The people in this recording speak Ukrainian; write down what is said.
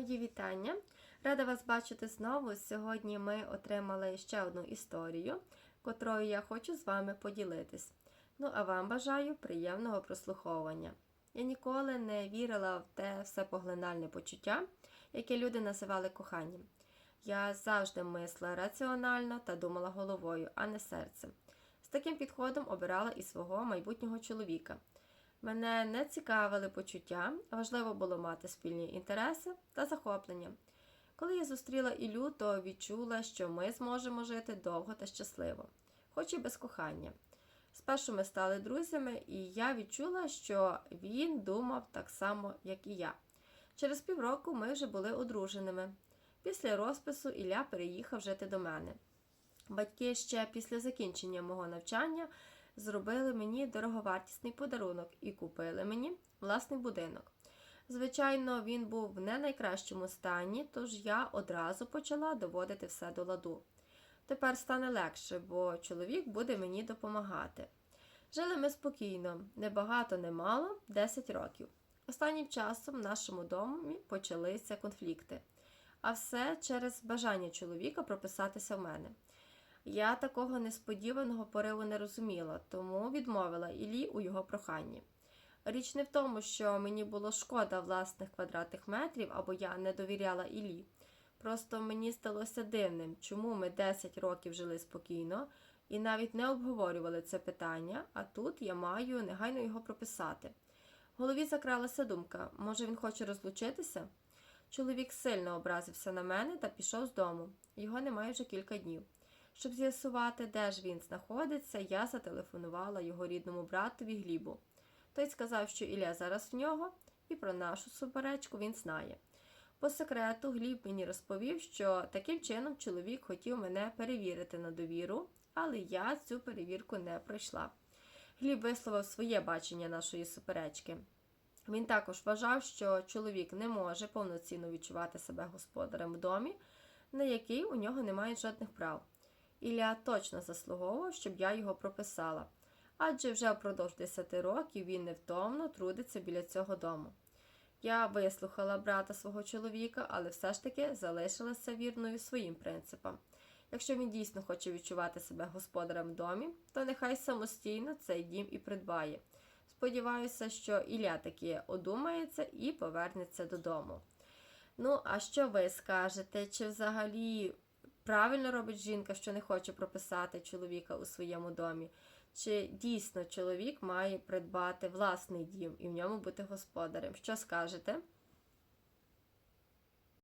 Мої вітання! Рада вас бачити знову. Сьогодні ми отримали ще одну історію, котрою я хочу з вами поділитись. Ну, а вам бажаю приємного прослуховування. Я ніколи не вірила в те всепоглинальне почуття, яке люди називали коханням. Я завжди мисла раціонально та думала головою, а не серцем. З таким підходом обирала і свого майбутнього чоловіка. Мене не цікавили почуття, важливо було мати спільні інтереси та захоплення. Коли я зустріла Ілю, то відчула, що ми зможемо жити довго та щасливо, хоч і без кохання. Спершу ми стали друзями, і я відчула, що він думав так само, як і я. Через півроку ми вже були одруженими. Після розпису Ілля переїхав жити до мене. Батьки ще після закінчення мого навчання зробили мені дороговартісний подарунок і купили мені власний будинок. Звичайно, він був в не найкращому стані, тож я одразу почала доводити все до ладу. Тепер стане легше, бо чоловік буде мені допомагати. Жили ми спокійно, не багато, не мало, 10 років. Останнім часом в нашому домі почалися конфлікти, а все через бажання чоловіка прописатися в мене. Я такого несподіваного пориву не розуміла, тому відмовила Іллі у його проханні. Річ не в тому, що мені було шкода власних квадратних метрів або я не довіряла Іллі. Просто мені сталося дивним, чому ми 10 років жили спокійно і навіть не обговорювали це питання, а тут я маю негайно його прописати. В голові закралася думка, може він хоче розлучитися? Чоловік сильно образився на мене та пішов з дому. Його немає вже кілька днів. Щоб з'ясувати, де ж він знаходиться, я зателефонувала його рідному братові Глібу. Той сказав, що Ілля зараз в нього, і про нашу суперечку він знає. По секрету Гліб мені розповів, що таким чином чоловік хотів мене перевірити на довіру, але я цю перевірку не пройшла. Гліб висловив своє бачення нашої суперечки. Він також вважав, що чоловік не може повноцінно відчувати себе господарем в домі, на який у нього немає жодних прав. Ілля точно заслуговував, щоб я його прописала, адже вже впродовж 10 років він невтомно трудиться біля цього дому. Я вислухала брата свого чоловіка, але все ж таки залишилася вірною своїм принципам. Якщо він дійсно хоче відчувати себе господарем в домі, то нехай самостійно цей дім і придбає. Сподіваюся, що Ілля таки одумається і повернеться додому. Ну, а що ви скажете? Чи взагалі правильно робить жінка, що не хоче прописати чоловіка у своєму домі? Чи дійсно чоловік має придбати власний дім і в ньому бути господарем? Що скажете?